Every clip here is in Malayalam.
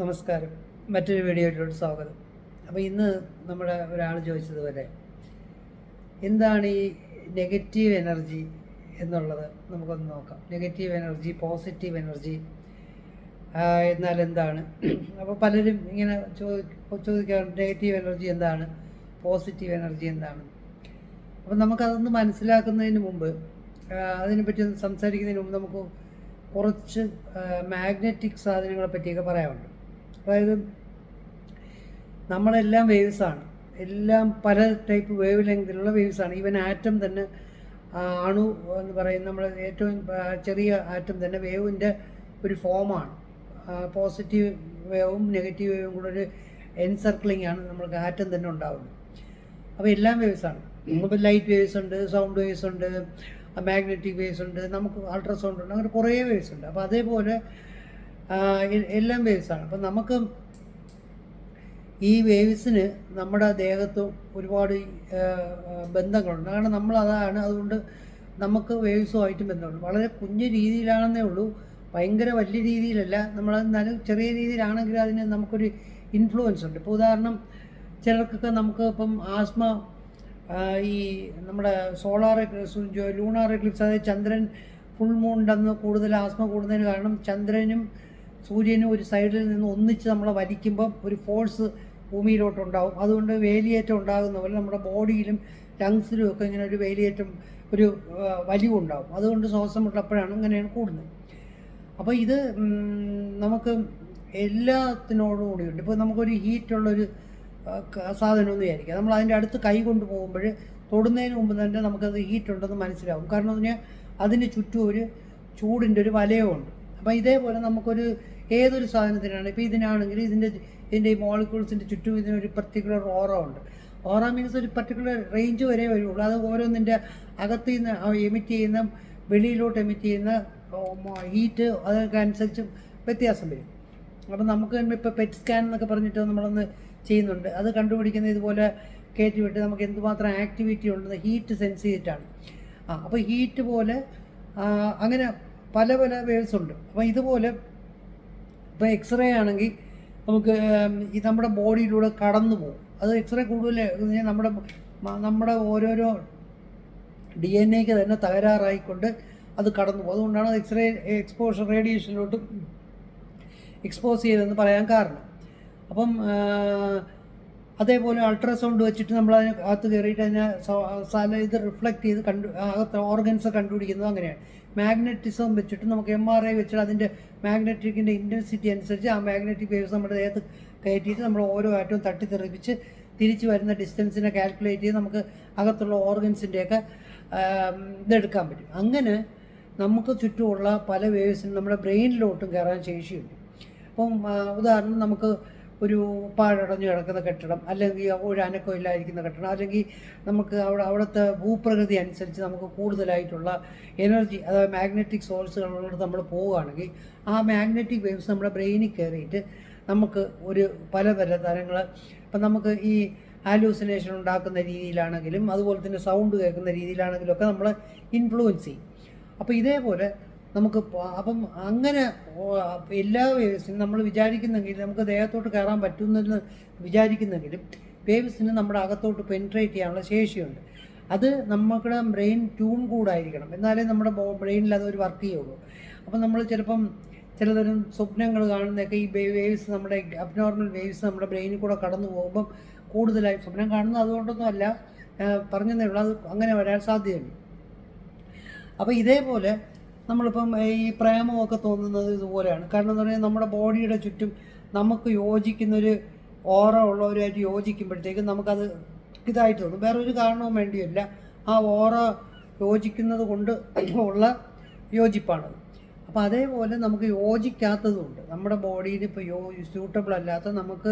നമസ്കാരം. മറ്റൊരു വീഡിയോയിലോട്ട് സ്വാഗതം. അപ്പോൾ ഇന്ന് നമ്മുടെ ഒരാൾ ചോദിച്ചതുപോലെ എന്താണ് ഈ നെഗറ്റീവ് എനർജി എന്നുള്ളത് നമുക്കൊന്ന് നോക്കാം. നെഗറ്റീവ് എനർജി പോസിറ്റീവ് എനർജി എന്നാൽ എന്താണ്? അപ്പോൾ പലരും ഇങ്ങനെ ചോദി ചോദിക്കാറുണ്ട് നെഗറ്റീവ് എനർജി എന്താണ്? പോസിറ്റീവ് എനർജി എന്താണ്? അപ്പം നമുക്കതൊന്ന് മനസ്സിലാക്കുന്നതിന് മുമ്പ് അതിനെപ്പറ്റി സംസാരിക്കുന്നതിന് മുമ്പ് നമുക്ക് കുറച്ച് മാഗ്നറ്റിക് സാധനങ്ങളെ പറ്റിയൊക്കെ പറയാനുണ്ട്. അതായത് നമ്മളെല്ലാം വേവ്സ് ആണ്. എല്ലാം പല ടൈപ്പ് വേവ് ലെങ്തിലുള്ള വേവ്സ് ആണ്. ഈവൻ ആറ്റം തന്നെ അണു എന്ന് പറയുന്ന നമ്മൾ ഏറ്റവും ചെറിയ ആറ്റം തന്നെ വേവിന്റെ ഒരു ഫോമാണ് പോസിറ്റീവ് വേവും നെഗറ്റീവ് വേവും കൂടെ ഒരു എൻസർക്ലിംഗ് ആണ് നമ്മൾക്ക് ആറ്റം തന്നെ ഉണ്ടാവുന്നത്. അപ്പോൾ എല്ലാം വേവ്സ് ആണ്. ഇപ്പോൾ ലൈറ്റ് വേവ്സ് ഉണ്ട് സൗണ്ട് വേവ്സ് ഉണ്ട് മാഗ്നറ്റിക് വേവ്സ് ഉണ്ട് നമുക്ക് അൾട്രാസൗണ്ട് ഉണ്ട് അങ്ങനെ കുറേ വേവ്സ് ഉണ്ട്. അപ്പോൾ അതേപോലെ എല്ലാം വേവ്സാണ് അപ്പം നമുക്ക് ഈ വേവ്സിന് നമ്മുടെ ദേഹത്ത് ഒരുപാട് ബന്ധങ്ങളുണ്ട്. കാരണം നമ്മൾ അതാണ് അതുകൊണ്ട് നമുക്ക് വേവ്സുമായിട്ടും ബന്ധമുണ്ട്. വളരെ കുഞ്ഞു രീതിയിലാണെന്നേ ഉള്ളൂ. ഭയങ്കര വലിയ രീതിയിലല്ല. നമ്മൾ എന്നാലും ചെറിയ രീതിയിലാണെങ്കിൽ അതിന് നമുക്കൊരു ഇൻഫ്ലുവൻസ് ഉണ്ട്. ഇപ്പോൾ ഉദാഹരണം ചിലർക്കൊക്കെ നമുക്ക് ഇപ്പം ആസ്മ ഈ നമ്മുടെ സോളാർ എക്ലിപ്സ് ലൂണാർ എക്ലിപ്സ് അതായത് ചന്ദ്രൻ ഫുൾ മൂണിന്റെ കൂടുതൽ ആസ്മ കൂടുന്നതിന് കാരണം ചന്ദ്രനും സൂര്യനും ഒരു സൈഡിൽ നിന്ന് ഒന്നിച്ച് നമ്മളെ വലിക്കുമ്പം ഒരു ഫോഴ്സ് ഭൂമിയിലോട്ടുണ്ടാവും. അതുകൊണ്ട് വേലിയേറ്റം ഉണ്ടാകുന്ന പോലെ നമ്മുടെ ബോഡിയിലും ലങ്സിലും ഒക്കെ ഇങ്ങനെ ഒരു വേലിയേറ്റം ഒരു വലിവുണ്ടാകും അതുകൊണ്ട് ശ്വാസം മുട്ടപ്പോഴാണ് ഇങ്ങനെയാണ് കൂടുന്നത്. അപ്പോൾ ഇത് നമുക്ക് എല്ലാത്തിനോടും കൂടിയുണ്ട് ഇപ്പോൾ നമുക്കൊരു ഹീറ്റുള്ളൊരു സാധനം എന്ന് വിചാരിക്കുക നമ്മൾ അതിന്റെ അടുത്ത് കൈ കൊണ്ട് പോകുമ്പോൾ തൊടുന്നതിന് മുമ്പ് തന്നെ നമുക്കത് ഹീറ്റ് ഉണ്ടെന്ന് മനസ്സിലാവും. കാരണം എന്ന് പറഞ്ഞാൽ അതിന് ചുറ്റും ഒരു ചൂടിന്റെ ഒരു വലയമുണ്ട് അപ്പോൾ ഇതേപോലെ നമുക്കൊരു ഏതൊരു സാധനത്തിനാണ്? ഇപ്പോൾ ഇതിനാണെങ്കിൽ ഇതിന്റെ ഇതിന്റെ ഈ മോളിക്യൂൾസിന്റെ ചുറ്റും ഇതിനൊരു പർട്ടിക്കുലർ ഓറ ഉണ്ട്. ഓറ മീൻസ് ഒരു പർട്ടിക്കുലർ റേഞ്ച് വരെ വരുള്ളൂ. അത് ഓരോന്നിന്റെ അകത്ത് നിന്ന് എമിറ്റ് ചെയ്യുന്ന വെളിയിലോട്ട് എമിറ്റ് ചെയ്യുന്ന ഹീറ്റ് അതൊക്കെ അനുസരിച്ച് വ്യത്യാസം വരും. അപ്പം നമുക്ക് തന്നെ ഇപ്പോൾ പെറ്റ് സ്കാൻ എന്നൊക്കെ പറഞ്ഞിട്ട് നമ്മളൊന്ന് ചെയ്യുന്നുണ്ട്. അത് കണ്ടുപിടിക്കുന്ന ഇതുപോലെ കയറ്റി വിട്ട് നമുക്ക് എന്തുമാത്രം ആക്ടിവിറ്റി ഉണ്ടെന്ന് ഹീറ്റ് സെൻസ് ചെയ്തിട്ടാണ്. ആ അപ്പോൾ ഹീറ്റ് പോലെ അങ്ങനെ പല പല വേവ്സ് ഉണ്ട്. അപ്പോൾ ഇതുപോലെ ഇപ്പോൾ എക്സ്റേ ആണെങ്കിൽ നമുക്ക് ഈ നമ്മുടെ ബോഡിയിലൂടെ കടന്നു പോകും. അത് എക്സ്റേ കൂടുതൽ നമ്മുടെ നമ്മുടെ ഓരോരോ ഡി എൻ എക്ക് തന്നെ തകരാറായിക്കൊണ്ട് അത് കടന്നു പോകും. അതുകൊണ്ടാണ് എക്സ്റേ എക്സ്പോഷർ റേഡിയേഷനിലോട്ട് എക്സ്പോസ് ചെയ്തതെന്ന് പറയാൻ കാരണം. അപ്പം അതേപോലെ അൾട്രാസൗണ്ട് വെച്ചിട്ട് നമ്മൾ അതിന് അകത്ത് കയറിയിട്ട് അതിനെ സ്ഥല ഇത് റിഫ്ലക്റ്റ് ചെയ്ത് കണ്ടു അകത്ത് ഓർഗൻസ് കണ്ടുപിടിക്കുന്നത് അങ്ങനെയാണ്. മാഗ്നറ്റിസം വെച്ചിട്ട് നമുക്ക് എം ആർ ഐ വെച്ചിട്ട് അതിന്റെ മാഗ്നറ്റിക്കിന്റെ ഇന്റൻസിറ്റി അനുസരിച്ച് ആ മാഗ്നറ്റിക് വേവ്സ് നമ്മുടെ ദേഹത്ത് കയറ്റിയിട്ട് നമ്മൾ ഓരോ ആറ്റവും തട്ടിത്തെറിപ്പിച്ച് തിരിച്ചു വരുന്ന ഡിസ്റ്റൻസിനെ കാൽക്കുലേറ്റ് ചെയ്ത് നമുക്ക് അകത്തുള്ള ഓർഗൻസിന്റെയൊക്കെ ഇതെടുക്കാൻ പറ്റും. അങ്ങനെ നമുക്ക് ചുറ്റുമുള്ള പല വേവ്സിനും നമ്മുടെ ബ്രെയിനിലോട്ടും കയറാൻ ശേഷിയുണ്ട്. അപ്പം ഉദാഹരണം നമുക്ക് ഒരു പാഴടഞ്ഞു കിടക്കുന്ന കെട്ടിടം അല്ലെങ്കിൽ ഒരു അനക്കമില്ലായിരിക്കുന്ന കെട്ടിടം അല്ലെങ്കിൽ നമുക്ക് അവിടെ അവിടുത്തെ ഭൂപ്രകൃതി അനുസരിച്ച് നമുക്ക് കൂടുതലായിട്ടുള്ള എനർജി അതായത് മാഗ്നറ്റിക് സോഴ്സുകളിലോട്ട് നമ്മൾ പോവുകയാണെങ്കിൽ ആ മാഗ്നറ്റിക് വേവ്സ് നമ്മുടെ ബ്രെയിനിൽ കയറിയിട്ട് നമുക്ക് ഒരു പല പല തരങ്ങൾ ഇപ്പം നമുക്ക് ഈ ഹാലൂസിനേഷൻ ഉണ്ടാക്കുന്ന രീതിയിലാണെങ്കിലും അതുപോലെ തന്നെ സൗണ്ട് കേൾക്കുന്ന രീതിയിലാണെങ്കിലും ഒക്കെ നമ്മൾ ഇൻഫ്ലുവൻസ് ചെയ്യും. അപ്പോൾ ഇതേപോലെ നമുക്ക് അപ്പം അങ്ങനെ എല്ലാ വേവ്സിനും നമ്മൾ വിചാരിക്കുന്നെങ്കിൽ നമുക്ക് ദേഹത്തോട്ട് കയറാൻ പറ്റുമെന്ന് വിചാരിക്കുന്നെങ്കിലും വേവ്സിന് നമ്മുടെ അകത്തോട്ട് പെൻട്രേറ്റ് ചെയ്യാനുള്ള ശേഷിയുണ്ട്. അത് നമ്മുടെ ബ്രെയിൻ ട്യൂൺ കൂടായിരിക്കണം. എന്നാലേ നമ്മുടെ ബ്രെയിനിൽ അതൊരു വർക്ക് ചെയ്യുള്ളൂ. അപ്പം നമ്മൾ ചിലപ്പം ചിലതരം സ്വപ്നങ്ങൾ കാണുന്നതൊക്കെ ഈ വേവ്സ് നമ്മുടെ അബ്നോർമൽ വേവ്സ് നമ്മുടെ ബ്രെയിനിൽ കൂടെ കടന്നു പോകുമ്പം കൂടുതലായി സ്വപ്നം കാണുന്നത് അതുകൊണ്ടൊന്നും അല്ല പറഞ്ഞതേ ഉള്ളൂ. അത് അങ്ങനെ വരാൻ സാധ്യതയുണ്ട്. അപ്പോൾ ഇതേപോലെ നമ്മളിപ്പം ഈ പ്രേമമൊക്കെ തോന്നുന്നത് ഇതുപോലെയാണ്. കാരണം എന്ന് പറഞ്ഞാൽ നമ്മുടെ ബോഡിയുടെ ചുറ്റും നമുക്ക് യോജിക്കുന്നൊരു ഓറ ഉള്ളവരുമായിട്ട് യോജിക്കുമ്പോഴത്തേക്കും നമുക്കത് ഇതായിട്ട് തോന്നും. വേറെ ഒരു കാരണവും വേണ്ടിയില്ല. ആ ഓറ യോജിക്കുന്നത് കൊണ്ട് ഉള്ള യോജിപ്പാണത്. അപ്പോൾ അതേപോലെ നമുക്ക് യോജിക്കാത്തതുണ്ട് നമ്മുടെ ബോഡിയിൽ ഇപ്പോൾ യോ സ്യൂട്ടബിൾ അല്ലാത്ത നമുക്ക്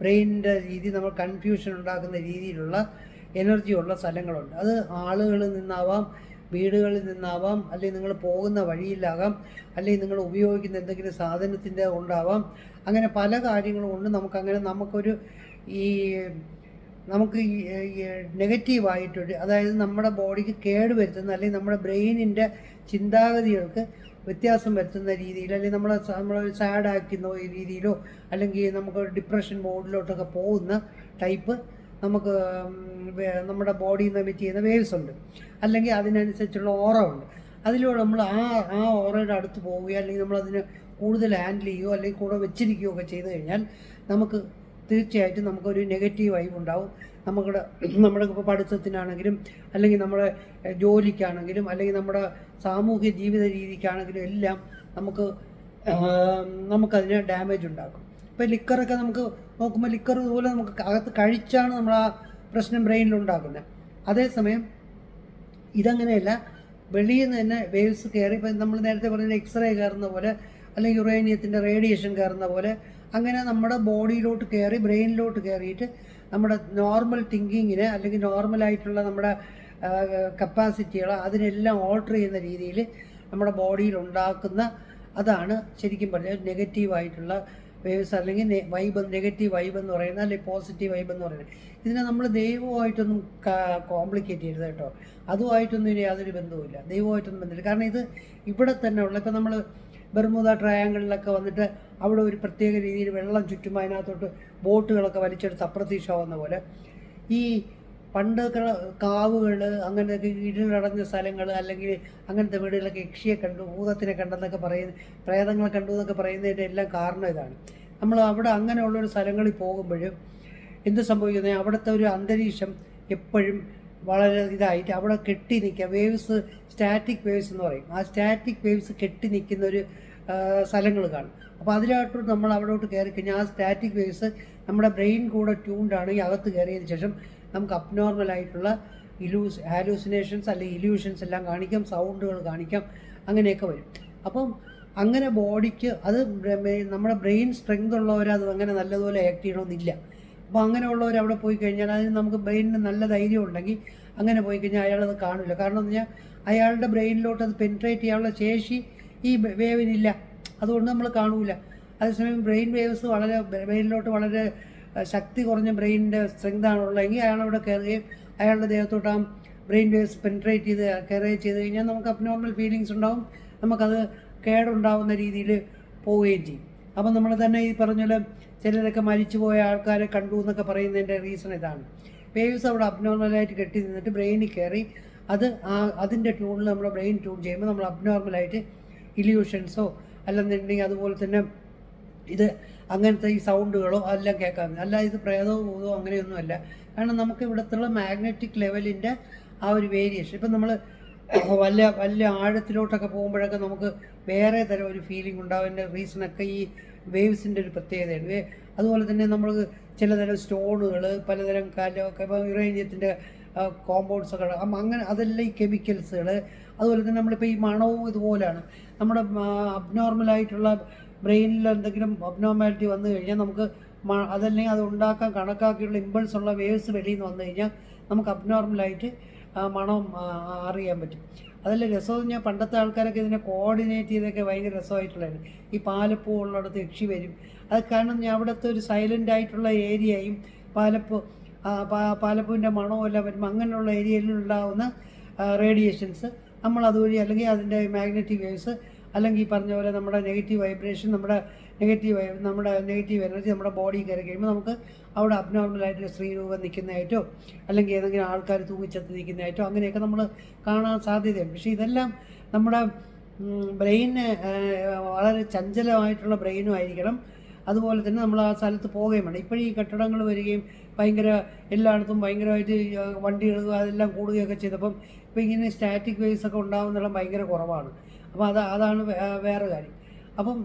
ബ്രെയിനിന്റെ രീതി നമ്മൾ കൺഫ്യൂഷൻ ഉണ്ടാക്കുന്ന രീതിയിലുള്ള എനർജി ഉള്ള സ്ഥലങ്ങളുണ്ട്. അത് ആളുകളിൽ നിന്നാവാം വീടുകളിൽ നിന്നാവാം അല്ലെങ്കിൽ നിങ്ങൾ പോകുന്ന വഴിയിലാകാം അല്ലെങ്കിൽ നിങ്ങൾ ഉപയോഗിക്കുന്ന എന്തെങ്കിലും സാധനത്തിന്റെ കൊണ്ടാവാം അങ്ങനെ പല കാര്യങ്ങളും കൊണ്ട് നമുക്കങ്ങനെ നമുക്കൊരു ഈ നമുക്ക് നെഗറ്റീവായിട്ടൊരു അതായത് നമ്മുടെ ബോഡിക്ക് കേട് വരുത്തുന്ന അല്ലെങ്കിൽ നമ്മുടെ ബ്രെയിനിന്റെ ചിന്താഗതികൾക്ക് വ്യത്യാസം വരുത്തുന്ന രീതിയിൽ അല്ലെങ്കിൽ നമ്മളെ നമ്മളെ സാഡ് ആക്കുന്ന രീതിയിലോ അല്ലെങ്കിൽ നമുക്ക് ഡിപ്രഷൻ മോഡിലോട്ടൊക്കെ പോകുന്ന ടൈപ്പ് നമുക്ക് നമ്മുടെ ബോഡിയിൽ നിന്ന് എമിറ്റ് ചെയ്യുന്ന വേവ്സ് ഉണ്ട്. അല്ലെങ്കിൽ അതിനനുസരിച്ചുള്ള ഓറ ഉണ്ട്. അതിലൂടെ നമ്മൾ ആ ആ ഓറയുടെ അടുത്ത് പോവുകയോ അല്ലെങ്കിൽ നമ്മളതിന് കൂടുതൽ ഹാൻഡിൽ ചെയ്യുകയോ അല്ലെങ്കിൽ കൂടെ വെച്ചിരിക്കുകയോ ഒക്കെ ചെയ്തു കഴിഞ്ഞാൽ നമുക്ക് തീർച്ചയായിട്ടും നമുക്കൊരു നെഗറ്റീവ് വൈബ് ഉണ്ടാവും. നമ്മുടെ നമ്മുടെ ഇപ്പോൾ പഠിത്തത്തിനാണെങ്കിലും അല്ലെങ്കിൽ നമ്മുടെ ജോലിക്കാണെങ്കിലും അല്ലെങ്കിൽ നമ്മുടെ സാമൂഹ്യ ജീവിത രീതിക്കാണെങ്കിലും എല്ലാം നമുക്ക് നമുക്കതിന് ഡാമേജ് ഉണ്ടാക്കും. ഇപ്പോൾ ലിക്കറൊക്കെ നമുക്ക് നോക്കുമ്പോൾ ലിക്കർ ഇതുപോലെ നമുക്ക് അകത്ത് കഴിച്ചാണ് നമ്മൾ ആ പ്രശ്നം ബ്രെയിനിൽ ഉണ്ടാക്കുന്നത് അതേസമയം ഇതങ്ങനെയല്ല വെളിയിൽ നിന്ന് തന്നെ വേവ്സ് കയറി ഇപ്പം നമ്മൾ നേരത്തെ പറഞ്ഞ എക്സ്റേ കയറുന്ന പോലെ അല്ലെങ്കിൽ യുറേനിയത്തിന്റെ റേഡിയേഷൻ കയറുന്ന പോലെ അങ്ങനെ നമ്മുടെ ബോഡിയിലോട്ട് കയറി ബ്രെയിനിലോട്ട് കയറിയിട്ട് നമ്മുടെ നോർമൽ തിങ്കിങ്ങിന് അല്ലെങ്കിൽ നോർമലായിട്ടുള്ള നമ്മുടെ കപ്പാസിറ്റികൾ അതിനെല്ലാം ഓൾട്ടർ ചെയ്യുന്ന രീതിയിൽ നമ്മുടെ ബോഡിയിൽ ഉണ്ടാക്കുന്ന അതാണ് ശരിക്കും പറഞ്ഞാൽ നെഗറ്റീവായിട്ടുള്ള വേവ്സ് അല്ലെങ്കിൽ വൈബ് നെഗറ്റീവ് വൈബ് എന്ന് പറയുന്നത് അല്ലെങ്കിൽ പോസിറ്റീവ് വൈബ് എന്ന് പറയുന്നത്. ഇതിനെ നമ്മൾ ദൈവമായിട്ടൊന്നും കോംപ്ലിക്കേറ്റ് ചെയ്യരുത് കേട്ടോ. അതുമായിട്ടൊന്നും ഇനി യാതൊരു ബന്ധവുമില്ല. ദൈവമായിട്ടൊന്നും ബന്ധമില്ല. കാരണം ഇത് ഇവിടെ തന്നെ ഉള്ള ഇപ്പം നമ്മൾ ബർമുദ ട്രയാങ്കിളിലൊക്കെ വന്നിട്ട് അവിടെ ഒരു പ്രത്യേക രീതിയിൽ വെള്ളം ചുറ്റും അതിനകത്തോട്ട് ബോട്ടുകളൊക്കെ വലിച്ചെടുത്ത് അപ്രത്യക്ഷമാവുന്ന പോലെ ഈ പണ്ട് കാവുകൾ അങ്ങനെയൊക്കെ ഇരുളടഞ്ഞ സ്ഥലങ്ങൾ അല്ലെങ്കിൽ അങ്ങനത്തെ വീടുകളൊക്കെ യക്ഷിയെ കണ്ടു ഭൂതത്തിനെ കണ്ടെന്നൊക്കെ പറയുന്ന പ്രേതങ്ങളെ കണ്ടു എന്നൊക്കെ പറയുന്നതിന്റെ എല്ലാം കാരണം ഇതാണ്. നമ്മൾ അവിടെ അങ്ങനെയുള്ളൊരു സ്ഥലങ്ങളിൽ പോകുമ്പോഴും എന്ത് സംഭവിക്കുന്നത് അവിടുത്തെ ഒരു അന്തരീക്ഷം എപ്പോഴും വളരെ ഇതായിട്ട് അവിടെ കെട്ടി നിൽക്കുക. വേവ്സ് സ്റ്റാറ്റിക് വേവ്സ് എന്ന് പറയും. ആ സ്റ്റാറ്റിക് വേവ്സ് കെട്ടി നിൽക്കുന്ന ഒരു സ്ഥലങ്ങൾ കാണും. അപ്പോൾ അതിലായിട്ട് നമ്മൾ അവിടോട്ട് കയറി കഴിഞ്ഞാൽ ആ സ്റ്റാറ്റിക് വേവ്സ് നമ്മുടെ ബ്രെയിൻ കൂടെ ട്യൂൺഡ് ആണെങ്കിൽ അകത്ത് കയറിയതിന് ശേഷം നമുക്ക് അബ്നോർമൽ ആയിട്ടുള്ള ഇലൂസ് ഹാലൂസിനേഷൻസ് അല്ലെങ്കിൽ ഇലൂഷൻസ് എല്ലാം കാണിക്കാം സൗണ്ടുകൾ കാണിക്കാം അങ്ങനെയൊക്കെ വരും. അപ്പം അങ്ങനെ ബോഡിക്ക് അത് നമ്മുടെ ബ്രെയിൻ സ്ട്രെങ്ത് ഉള്ളവർ അത് അങ്ങനെ നല്ലതുപോലെ ആക്ട് ചെയ്യണമെന്നില്ല. അപ്പോൾ അങ്ങനെയുള്ളവർ അവിടെ പോയി കഴിഞ്ഞാൽ അതിന് നമുക്ക് ബ്രെയിനിന് നല്ല ധൈര്യം ഉണ്ടെങ്കിൽ അങ്ങനെ പോയി കഴിഞ്ഞാൽ അയാളത് കാണില്ല. കാരണം എന്ന് പറഞ്ഞാൽ അയാളുടെ ബ്രെയിനിലോട്ട് അത് പെൻട്രേറ്റ് ചെയ്യാനുള്ള ശേഷി ഈ വേവിനില്ല. അതുകൊണ്ട് നമ്മൾ കാണൂല. അതേസമയം ബ്രെയിൻ വേവ്സ് വളരെ ബ്രെയിനിലോട്ട് വളരെ ശക്തി കുറഞ്ഞ ബ്രെയിനിന്റെ സ്ട്രെങ്ത് ആണുള്ളതെങ്കിൽ അയാളവിടെ കയറുകയും അയാളുടെ ദേഹത്തോട്ട് ആ ബ്രെയിൻ വേവ്സ് പെൻട്രേറ്റ് ചെയ്ത് കയറുകയും ചെയ്ത് കഴിഞ്ഞാൽ നമുക്ക് അബ്നോർമൽ ഫീലിങ്സ് ഉണ്ടാവും. നമുക്കത് കേടുണ്ടാവുന്ന രീതിയിൽ പോവുകയും ചെയ്യും. അപ്പം നമ്മൾ തന്നെ ഈ പറഞ്ഞ ചിലരൊക്കെ മരിച്ചുപോയ ആൾക്കാരെ കണ്ടു എന്നൊക്കെ പറയുന്നതിന്റെ റീസൺ ഇതാണ്. വേവ്സ് അവിടെ അബ്നോർമലായിട്ട് കെട്ടി നിന്നിട്ട് ബ്രെയിനിൽ കയറി അത് ആ അതിന്റെ ട്യൂണിൽ നമ്മുടെ ബ്രെയിൻ ട്യൂൺ ചെയ്യുമ്പോൾ നമ്മൾ അബ്നോർമലായിട്ട് ഇല്യൂഷൻസോ അല്ലെന്നുണ്ടെങ്കിൽ അതുപോലെ തന്നെ ഇത് അങ്ങനത്തെ ഈ സൗണ്ടുകളോ എല്ലാം കേൾക്കാൻ അല്ല ഇത് പ്രേതവും ഭൂതമോ അങ്ങനെയൊന്നുമല്ല. കാരണം നമുക്ക് ഇവിടുത്തുള്ള മാഗ്നറ്റിക് ലെവലിന്റെ ആ ഒരു വേരിയേഷൻ ഇപ്പം നമ്മൾ വല്ല വല്ല ആഴത്തിലോട്ടൊക്കെ പോകുമ്പോഴൊക്കെ നമുക്ക് വേറെ തരം ഒരു ഫീലിംഗ് ഉണ്ടാവുന്ന റീസണൊക്കെ ഈ വേവ്സിന്റെ ഒരു പ്രത്യേകതയാണ്. അതുപോലെ തന്നെ നമ്മൾ ചിലതരം സ്റ്റോണുകൾ പലതരം കാലമൊക്കെ ഇപ്പോൾ യുറേനിയത്തിന്റെ കോമ്പൗണ്ട്സൊക്കെ അങ്ങനെ അതെല്ലാം ഈ കെമിക്കൽസുകൾ അതുപോലെ തന്നെ നമ്മളിപ്പോൾ ഈ മണവും ഇതുപോലെയാണ് നമ്മുടെ അബ്നോർമലായിട്ടുള്ള ബ്രെയിനിൽ എന്തെങ്കിലും അബ്നോമാലിറ്റി വന്നു കഴിഞ്ഞാൽ നമുക്ക് അതല്ലെങ്കിൽ അത് ഉണ്ടാക്കാൻ കണക്കാക്കിയുള്ള ഇമ്പൾസ് ഉള്ള വേവ്സ് വെളിയിൽ നിന്ന് വന്നു കഴിഞ്ഞാൽ നമുക്ക് അബ്നോർമലായിട്ട് മണം അറിയാൻ പറ്റും. അതിൽ രസം ഞാൻ പണ്ടത്തെ ആൾക്കാരൊക്കെ ഇതിനെ കോർഡിനേറ്റ് ചെയ്തൊക്കെ ഭയങ്കര രസമായിട്ടുള്ളതായിരുന്നു ഈ പാലപ്പൂ ഉള്ളിടത്ത് യക്ഷി വരും. അത് കാരണം ഞാൻ അവിടുത്തെ ഒരു സൈലന്റ് ആയിട്ടുള്ള ഏരിയയും പാലപ്പൂ പാലപ്പൂവിന്റെ മണവും എല്ലാം വരുമ്പോൾ അങ്ങനെയുള്ള ഏരിയയിൽ ഉണ്ടാകുന്ന റേഡിയേഷൻസ് നമ്മൾ അതുവഴി അല്ലെങ്കിൽ അതിന്റെ മാഗ്നറ്റിക് വേവ്സ് അല്ലെങ്കിൽ ഈ പറഞ്ഞ പോലെ നമ്മുടെ നെഗറ്റീവ് വൈബ്രേഷൻ നമ്മുടെ നെഗറ്റീവ് നമ്മുടെ നെഗറ്റീവ് എനർജി നമ്മുടെ ബോഡി കയറി കഴിയുമ്പോൾ നമുക്ക് അവിടെ അബ്നോർമലായിട്ട് സ്ത്രീരൂപം നിൽക്കുന്നതായിട്ടോ അല്ലെങ്കിൽ ഏതെങ്കിലും ആൾക്കാർ തൂങ്ങിച്ചത്ത് നിൽക്കുന്നതായിട്ടോ അങ്ങനെയൊക്കെ നമ്മൾ കാണാൻ സാധ്യതയുണ്ട്. പക്ഷേ ഇതെല്ലാം നമ്മുടെ ബ്രെയിന് വളരെ ചഞ്ചലമായിട്ടുള്ള ബ്രെയിനും ആയിരിക്കണം. അതുപോലെ തന്നെ നമ്മൾ ആ സ്ഥലത്ത് പോവുകയും വേണം. ഇപ്പോഴും ഈ കെട്ടിടങ്ങൾ വരികയും ഭയങ്കര എല്ലായിടത്തും ഭയങ്കരമായിട്ട് വണ്ടികൾ അതെല്ലാം കൂടുകയൊക്കെ ചെയ്തപ്പം ഇപ്പോൾ ഇങ്ങനെ സ്റ്റാറ്റിക് വേസ് ഒക്കെ ഉണ്ടാകുന്നതെല്ലാം ഭയങ്കര കുറവാണ്. അപ്പോൾ അത് അതാണ് വേറെ കാര്യം. അപ്പം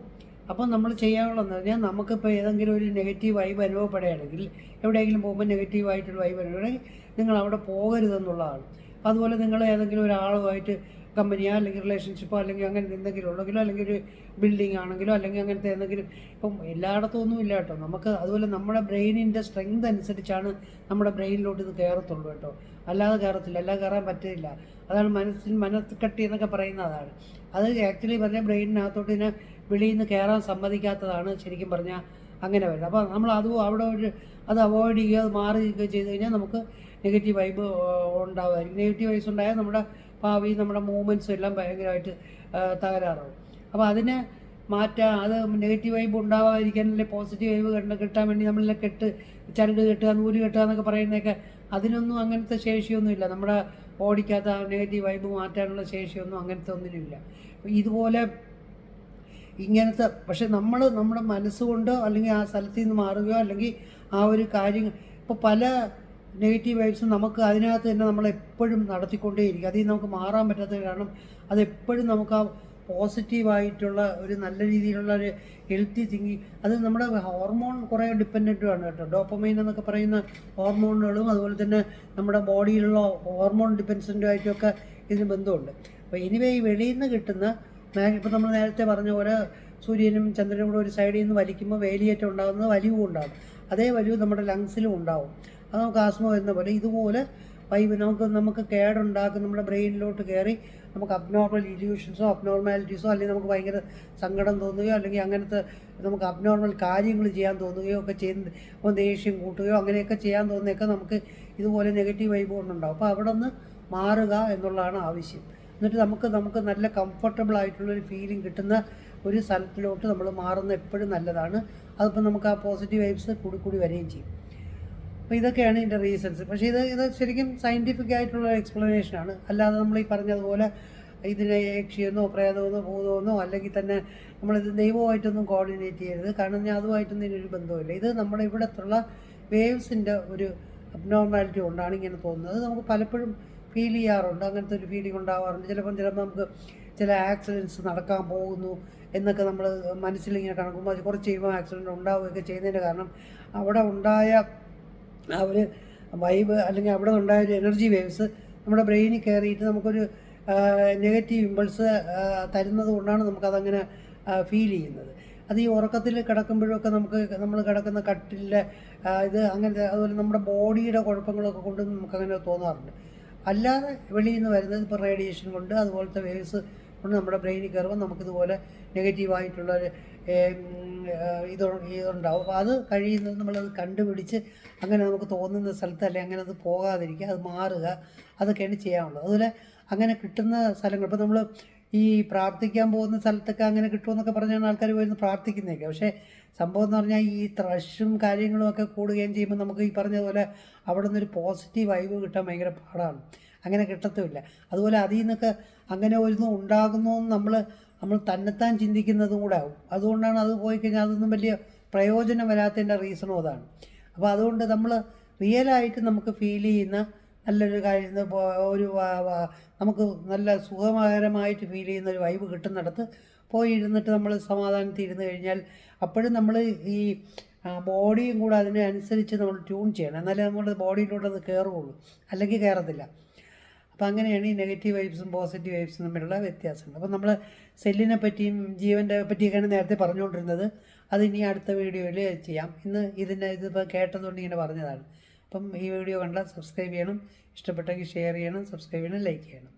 അപ്പം നമ്മൾ ചെയ്യാനുള്ളതെന്ന് പറഞ്ഞാൽ നമുക്കിപ്പോൾ ഏതെങ്കിലും ഒരു നെഗറ്റീവ് വൈബ് അനുഭവപ്പെടുകയാണെങ്കിൽ എവിടെയെങ്കിലും പോകുമ്പോൾ നെഗറ്റീവായിട്ടുള്ള വൈബ് അനുഭവപ്പെടുകയാണെങ്കിൽ നിങ്ങൾ അവിടെ പോകരുതെന്നുള്ളതാണ്. അതുപോലെ നിങ്ങൾ ഏതെങ്കിലും ഒരാളുമായിട്ട് കമ്പനിയോ അല്ലെങ്കിൽ റിലേഷൻഷിപ്പോ അല്ലെങ്കിൽ അങ്ങനെ എന്തെങ്കിലും ഉള്ളെങ്കിലോ അല്ലെങ്കിൽ ഒരു ബിൽഡിംഗ് ആണെങ്കിലോ അല്ലെങ്കിൽ അങ്ങനത്തെ എന്തെങ്കിലും ഇപ്പം എല്ലായിടത്തും ഒന്നും ഇല്ല കേട്ടോ. നമുക്ക് അതുപോലെ നമ്മുടെ ബ്രെയിനിന്റെ സ്ട്രെങ്ത് അനുസരിച്ചാണ് നമ്മുടെ ബ്രെയിനിലോട്ട് ഇത് കയറത്തുള്ളൂ കേട്ടോ. അല്ലാതെ കയറത്തില്ല അല്ലാതെ കയറാൻ പറ്റില്ല അതാണ് മനസ്സിൽ മനസ്കട്ടി എന്നൊക്കെ പറയുന്ന അതാണ്. അത് ആക്ച്വലി പറഞ്ഞാൽ ബ്രെയിനിനകത്തോട്ട് ഇതിനെ വെളിയിൽ നിന്ന് കയറാൻ സമ്മതിക്കാത്തതാണ് ശരിക്കും പറഞ്ഞാൽ അങ്ങനെ വരുന്നത്. അപ്പോൾ നമ്മൾ അതും അവിടെ ഒരു അത് അവോയ്ഡ് ചെയ്യുക അത് മാറി ചെയ്ത് കഴിഞ്ഞാൽ നമുക്ക് നെഗറ്റീവ് വൈബ് ഉണ്ടാവുമായിരിക്കും. നെഗറ്റീവ് വൈബ്സ് ഉണ്ടായാൽ നമ്മുടെ ഭാവി നമ്മുടെ മൂവ്മെന്റ്സും എല്ലാം ഭയങ്കരമായിട്ട് തകരാറാവും. അപ്പോൾ അതിനെ മാറ്റാൻ അത് നെഗറ്റീവ് വൈബ് ഉണ്ടാവാതിരിക്കാൻ അല്ലെങ്കിൽ പോസിറ്റീവ് വൈബ് കണ്ട് കിട്ടാൻ വേണ്ടി നമ്മളെ കെട്ട് ചരട് കെട്ടുക നൂൽ കെട്ടുക എന്നൊക്കെ പറയുന്നതൊക്കെ അതിനൊന്നും അങ്ങനത്തെ ശേഷിയൊന്നുമില്ല. നമ്മുടെ ഓടിക്കാത്ത നെഗറ്റീവ് വൈബ് മാറ്റാനുള്ള ശേഷിയൊന്നും അങ്ങനത്തെ ഒന്നിനുമില്ല. ഇതുപോലെ ഇങ്ങനത്തെ പക്ഷെ നമ്മൾ നമ്മുടെ മനസ്സുകൊണ്ടോ അല്ലെങ്കിൽ ആ സ്ഥലത്ത് നിന്ന് മാറുകയോ അല്ലെങ്കിൽ ആ ഒരു കാര്യം ഇപ്പോൾ പല നെഗറ്റീവ് വൈബ്സ് നമുക്ക് അതിനകത്ത് തന്നെ നമ്മൾ എപ്പോഴും നടത്തിക്കൊണ്ടേയിരിക്കും. അതിൽ നമുക്ക് മാറാൻ പറ്റാത്ത കാരണം അതെപ്പോഴും നമുക്ക് ആ പോസിറ്റീവായിട്ടുള്ള ഒരു നല്ല രീതിയിലുള്ള ഒരു ഹെൽത്തി തിങ്കിങ് അത് നമ്മുടെ ഹോർമോൺ കുറേ ഡിപ്പെൻഡന്റുമാണ് കേട്ടോ. ഡോപ്പമൈൻ എന്നൊക്കെ പറയുന്ന ഹോർമോണുകളും അതുപോലെ തന്നെ നമ്മുടെ ബോഡിയിലുള്ള ഹോർമോൺ ഡിപ്പെൻഡന്റുമായിട്ടൊക്കെ ഇതിന് ബന്ധമുണ്ട്. അപ്പോൾ എനിവേ ഈ വെളിയിൽ നിന്ന് കിട്ടുന്ന ഇപ്പോൾ നമ്മൾ നേരത്തെ പറഞ്ഞ പോലെ സൂര്യനും ചന്ദ്രനും കൂടെ ഒരു സൈഡിൽ നിന്ന് വലിക്കുമ്പോൾ വേലിയേറ്റം ഉണ്ടാകുന്നത് വലിവും ഉണ്ടാകും അതേ വലിവ് നമ്മുടെ ലങ്സിലും ഉണ്ടാവും അത് നമുക്ക് ആസ്മ വരുന്ന പോലെ. ഇതുപോലെ വൈബ് നമുക്ക് നമുക്ക് കേടുണ്ടാക്കും നമ്മുടെ ബ്രെയിനിലോട്ട് കയറി നമുക്ക് അബ്നോർമൽ ഇല്യൂഷൻസോ അബ്നോർമാലിറ്റീസോ അല്ലെങ്കിൽ നമുക്ക് ഭയങ്കര സങ്കടം തോന്നുകയോ അല്ലെങ്കിൽ അങ്ങനത്തെ നമുക്ക് അബ്നോർമൽ കാര്യങ്ങൾ ചെയ്യാൻ തോന്നുകയോ ഒക്കെ ചെയ്യുന്ന ദേഷ്യം കൂട്ടുകയോ അങ്ങനെയൊക്കെ ചെയ്യാൻ തോന്നുന്നതൊക്കെ നമുക്ക് ഇതുപോലെ നെഗറ്റീവ് വൈബ് കൊണ്ടുണ്ടാവും. അപ്പോൾ അവിടെ നിന്ന് മാറുക എന്നുള്ളതാണ് ആവശ്യം. എന്നിട്ട് നമുക്ക് നമുക്ക് നല്ല കംഫർട്ടബിൾ ആയിട്ടുള്ളൊരു ഫീലിംഗ് കിട്ടുന്ന ഒരു സ്ഥലത്തിലോട്ട് നമ്മൾ മാറുന്ന എപ്പോഴും നല്ലതാണ്. അതിപ്പോൾ നമുക്ക് ആ പോസിറ്റീവ് വൈബ്സ് കൂടി കൂടി വരികയും ചെയ്യും. അപ്പോൾ ഇതൊക്കെയാണ് ഇതിന്റെ റീസൺസ് പക്ഷേ ഇത് ഇത് ശരിക്കും സയന്റിഫിക് ആയിട്ടുള്ള എക്സ്പ്ലനേഷനാണ് അല്ലാതെ നമ്മൾ ഈ പറഞ്ഞതുപോലെ ഇതിനെ യക്ഷിയെന്നോ പ്രേതമെന്നോ ഭൂതമെന്നോ അല്ലെങ്കിൽ തന്നെ നമ്മളിത് ദൈവമായിട്ടൊന്നും കോർഡിനേറ്റ് ചെയ്യരുത്. കാരണം ഞാൻ അതുമായിട്ടൊന്നും ഇതിനൊരു ബന്ധമില്ല ഇത് നമ്മുടെ ഇവിടത്തുള്ള വേവ്സിന്റെ ഒരു അബ്നോർമാലിറ്റി കൊണ്ടാണ് ഇങ്ങനെ തോന്നുന്നത്. അത് നമുക്ക് പലപ്പോഴും ഫീൽ ചെയ്യാറുണ്ട്. അങ്ങനത്തെ ഒരു ഫീലിംഗ് ഉണ്ടാവാറുണ്ട്. ചിലപ്പം ചിലപ്പോൾ നമുക്ക് ചില ആക്സിഡൻസ് നടക്കാൻ പോകുന്നു എന്നൊക്കെ നമ്മൾ മനസ്സിലിങ്ങനെ കണക്കുമ്പോൾ അത് കുറച്ച് ചെയ്യുമ്പോൾ ആക്സിഡന്റ് ഉണ്ടാവുകയൊക്കെ ചെയ്യുന്നതിന്റെ കാരണം അവിടെ ഉണ്ടായ ആ ഒരു വൈബ് അല്ലെങ്കിൽ അവിടെ ഉണ്ടായ ഒരു എനർജി വേവ്സ് നമ്മുടെ ബ്രെയിനിൽ കയറിയിട്ട് നമുക്കൊരു നെഗറ്റീവ് ഇമ്പൾസ് തരുന്നത് കൊണ്ടാണ് നമുക്കതങ്ങനെ ഫീൽ ചെയ്യുന്നത്. അത് ഈ ഉറക്കത്തിൽ കിടക്കുമ്പോഴൊക്കെ നമുക്ക് നമ്മൾ കിടക്കുന്ന കട്ടിലെ ഇത് അങ്ങനത്തെ അതുപോലെ നമ്മുടെ ബോഡിയുടെ കുഴപ്പങ്ങളൊക്കെ കൊണ്ട് നമുക്കങ്ങനെ തോന്നാറുണ്ട്. അല്ലാതെ വെളിയിൽ നിന്ന് വരുന്നത് ഇപ്പോൾ റേഡിയേഷൻ കൊണ്ട് അതുപോലത്തെ വേവ്സ് കൊണ്ട് നമ്മുടെ ബ്രെയിനിൽ കയറുമ്പോൾ നമുക്കിതുപോലെ നെഗറ്റീവായിട്ടുള്ള ഇത് ഇതുണ്ടാവും. അപ്പോൾ അത് കഴിയുന്നത് നമ്മളത് കണ്ടുപിടിച്ച് അങ്ങനെ നമുക്ക് തോന്നുന്ന സ്ഥലത്ത് അല്ലെങ്കിൽ അങ്ങനെ അത് പോകാതിരിക്കുക അത് മാറുക അതൊക്കെയാണ് ചെയ്യാനുള്ളത്. അതുപോലെ അങ്ങനെ കിട്ടുന്ന സ്ഥലങ്ങൾ ഇപ്പോൾ നമ്മൾ ഈ പ്രാർത്ഥിക്കാൻ പോകുന്ന സ്ഥലത്തൊക്കെ അങ്ങനെ കിട്ടുമെന്നൊക്കെ പറഞ്ഞാണ് ആൾക്കാർ പോയിരുന്ന് പ്രാർത്ഥിക്കുന്നതൊക്കെ. പക്ഷേ സംഭവം എന്ന് പറഞ്ഞാൽ ഈ ത്രഷും കാര്യങ്ങളും ഒക്കെ കൂടുകയും ചെയ്യുമ്പോൾ നമുക്ക് ഈ പറഞ്ഞതുപോലെ അവിടെ നിന്നൊരു പോസിറ്റീവ് വൈബ് കിട്ടാൻ ഭയങ്കര പാടാണ്. അങ്ങനെ കിട്ടത്തുമില്ല. അതുപോലെ അതിൽ നിന്നൊക്കെ അങ്ങനെ ഒരു ഉണ്ടാകുന്നു നമ്മൾ നമ്മൾ തന്നെത്താൻ ചിന്തിക്കുന്നതും കൂടെ ആവും. അതുകൊണ്ടാണ് അത് പോയി കഴിഞ്ഞാൽ അതൊന്നും വലിയ പ്രയോജനം വരാത്തതിന്റെ റീസണും അതാണ്. അപ്പോൾ അതുകൊണ്ട് നമ്മൾ റിയലായിട്ട് നമുക്ക് ഫീൽ ചെയ്യുന്ന നല്ലൊരു കാര്യം ഒരു നമുക്ക് നല്ല സുഖകരമായിട്ട് ഫീൽ ചെയ്യുന്ന ഒരു വൈബ് കിട്ടുന്നിടത്ത് പോയി ഇരുന്നിട്ട് നമ്മൾ സമാധാനത്തിൽ ഇരുന്ന് കഴിഞ്ഞാൽ അപ്പോഴും നമ്മൾ ഈ ബോഡിയും കൂടെ അതിനനുസരിച്ച് നമ്മൾ ട്യൂൺ ചെയ്യണം. എന്നാലേ നമ്മുടെ ബോഡിയിലൂടെ അത് കയറുകയുള്ളൂ അല്ലെങ്കിൽ കയറത്തില്ല അപ്പോൾ അങ്ങനെയാണ് ഈ നെഗറ്റീവ് വൈബ്സും പോസിറ്റീവ് വൈബ്സും തമ്മിലുള്ള വ്യത്യാസങ്ങൾ. അപ്പോൾ നമ്മൾ സെല്ലിനെ പറ്റിയും ജീവന്റെ പറ്റിയൊക്കെയാണ് നേരത്തെ പറഞ്ഞുകൊണ്ടിരുന്നത്. അത് ഇനി അടുത്ത വീഡിയോയിൽ ചെയ്യാം. ഇന്ന് ഇതിന്റെ ഇതിപ്പോൾ കേട്ടതുകൊണ്ട് ഇങ്ങനെ പറഞ്ഞതാണ്. അപ്പം ഈ വീഡിയോ കണ്ടാൽ സബ്സ്ക്രൈബ് ചെയ്യണം. ഇഷ്ടപ്പെട്ടെങ്കിൽ ഷെയർ ചെയ്യണം. സബ്സ്ക്രൈബ് ചെയ്യണം. ലൈക്ക് ചെയ്യണം.